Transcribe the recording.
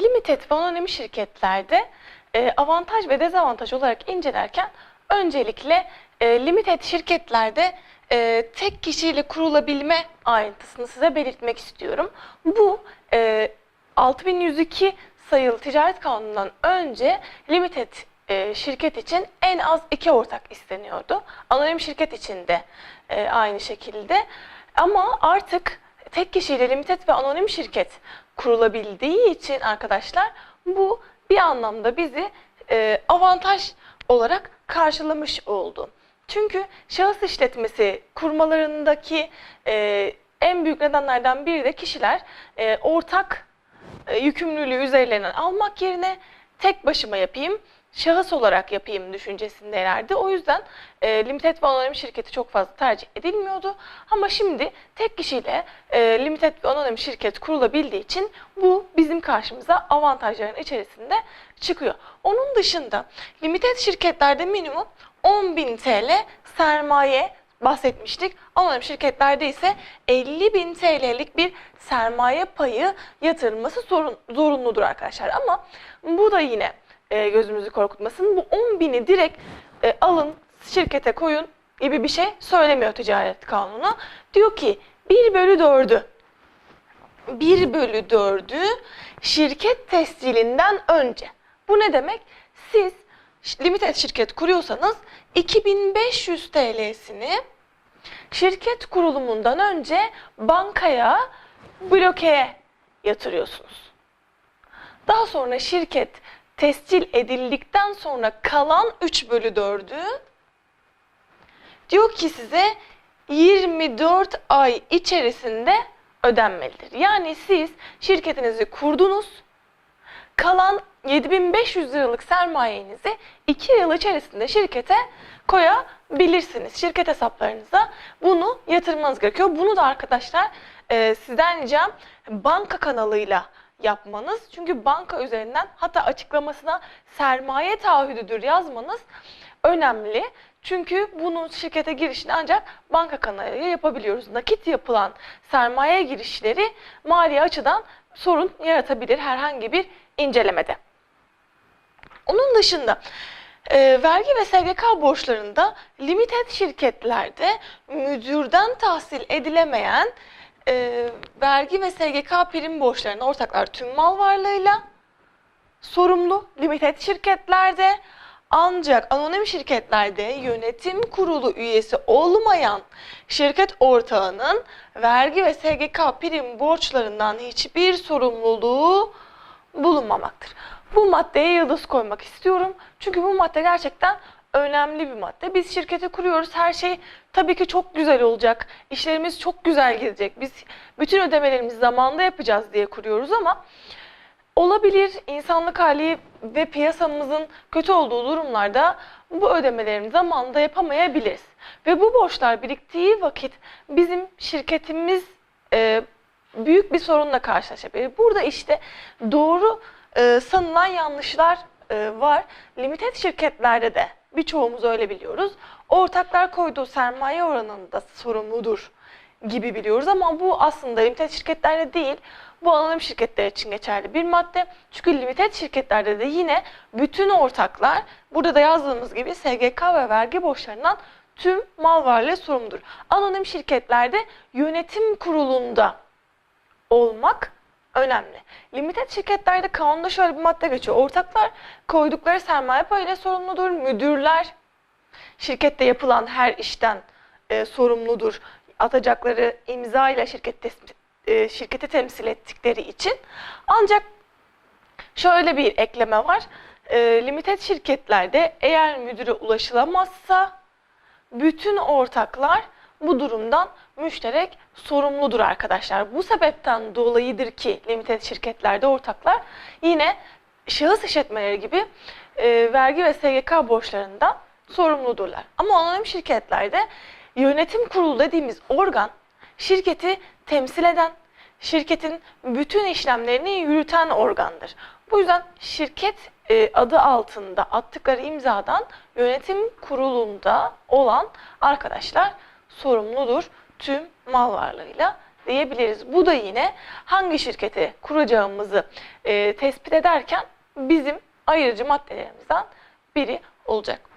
limited ve anonim şirketlerde e, avantaj ve dezavantaj olarak incelerken öncelikle e, limited şirketlerde e, tek kişiyle kurulabilme ayrıntısını size belirtmek istiyorum. Bu e, 6102 sayılı ticaret kanunundan önce limited e, şirket için en az iki ortak isteniyordu. Anonim şirket için de e, aynı şekilde. Ama artık tek kişiyle limited ve anonim şirket kurulabildiği için arkadaşlar bu bir anlamda bizi e, avantaj olarak karşılamış oldu. Çünkü şahıs işletmesi kurmalarındaki e, en büyük nedenlerden biri de kişiler e, ortak e, yükümlülüğü üzerlerinden almak yerine tek başıma yapayım, şahıs olarak yapayım düşüncesindelerdi. O yüzden e, limited ve anonim şirketi çok fazla tercih edilmiyordu. Ama şimdi tek kişiyle e, limited ve anonim şirket kurulabildiği için bu bizim karşımıza avantajların içerisinde çıkıyor. Onun dışında limited şirketlerde minimum 10.000 TL sermaye bahsetmiştik. Anonim şirketlerde ise 50.000 TL'lik bir sermaye payı yatırılması zorun, zorunludur arkadaşlar. Ama bu da yine e, gözümüzü korkutmasın. Bu 10.000'i direkt e, alın şirkete koyun gibi bir şey söylemiyor ticaret kanunu. Diyor ki 1 bölü 4'ü 1 bölü 4'ü şirket tescilinden önce. Bu ne demek? Siz limited şirket kuruyorsanız 2500 TL'sini şirket kurulumundan önce bankaya blokeye yatırıyorsunuz. Daha sonra şirket tescil edildikten sonra kalan 3 bölü 4'ü diyor ki size 24 ay içerisinde ödenmelidir. Yani siz şirketinizi kurdunuz, kalan 7500 liralık sermayenizi 2 yıl içerisinde şirkete koyabilirsiniz. Şirket hesaplarınıza bunu yatırmanız gerekiyor. Bunu da arkadaşlar e, sizden ricam banka kanalıyla yapmanız. Çünkü banka üzerinden hatta açıklamasına sermaye taahhüdüdür yazmanız önemli. Çünkü bunun şirkete girişini ancak banka kanalıyla yapabiliyoruz. Nakit yapılan sermaye girişleri mali açıdan sorun yaratabilir herhangi bir incelemede. Onun dışında e, vergi ve SGK borçlarında limited şirketlerde müdürden tahsil edilemeyen e, vergi ve SGK prim borçlarına ortaklar tüm mal varlığıyla sorumlu limited şirketlerde ancak anonim şirketlerde yönetim kurulu üyesi olmayan şirket ortağının vergi ve SGK prim borçlarından hiçbir sorumluluğu bulunmamaktır. Bu maddeye yıldız koymak istiyorum. Çünkü bu madde gerçekten önemli bir madde. Biz şirketi kuruyoruz. Her şey tabii ki çok güzel olacak. İşlerimiz çok güzel gidecek. Biz bütün ödemelerimizi zamanında yapacağız diye kuruyoruz ama olabilir insanlık hali ve piyasamızın kötü olduğu durumlarda bu ödemelerimizi zamanında yapamayabiliriz. Ve bu borçlar biriktiği vakit bizim şirketimiz e, büyük bir sorunla karşılaşabilir. Burada işte doğru e, sanılan yanlışlar e, var. Limited şirketlerde de birçoğumuz öyle biliyoruz. Ortaklar koyduğu sermaye oranında sorumludur gibi biliyoruz ama bu aslında limited şirketlerde değil, bu anonim şirketler için geçerli bir madde. Çünkü limited şirketlerde de yine bütün ortaklar burada da yazdığımız gibi SGK ve vergi borçlarından tüm mal varlığı sorumludur. Anonim şirketlerde yönetim kurulunda olmak önemli. Limited şirketlerde kanunda şöyle bir madde geçiyor. Ortaklar koydukları sermaye payıyla sorumludur. Müdürler şirkette yapılan her işten e, sorumludur. Atacakları imza ile şirket e, şirketi temsil ettikleri için. Ancak şöyle bir ekleme var. E, limited şirketlerde eğer müdüre ulaşılamazsa bütün ortaklar bu durumdan müşterek sorumludur arkadaşlar. Bu sebepten dolayıdır ki limited şirketlerde ortaklar yine şahıs işletmeleri gibi e, vergi ve SGK borçlarından sorumludurlar. Ama anonim şirketlerde yönetim kurulu dediğimiz organ şirketi temsil eden, şirketin bütün işlemlerini yürüten organdır. Bu yüzden şirket e, adı altında attıkları imzadan yönetim kurulunda olan arkadaşlar sorumludur tüm mal varlığıyla diyebiliriz. Bu da yine hangi şirketi kuracağımızı e, tespit ederken bizim ayırıcı maddelerimizden biri olacak.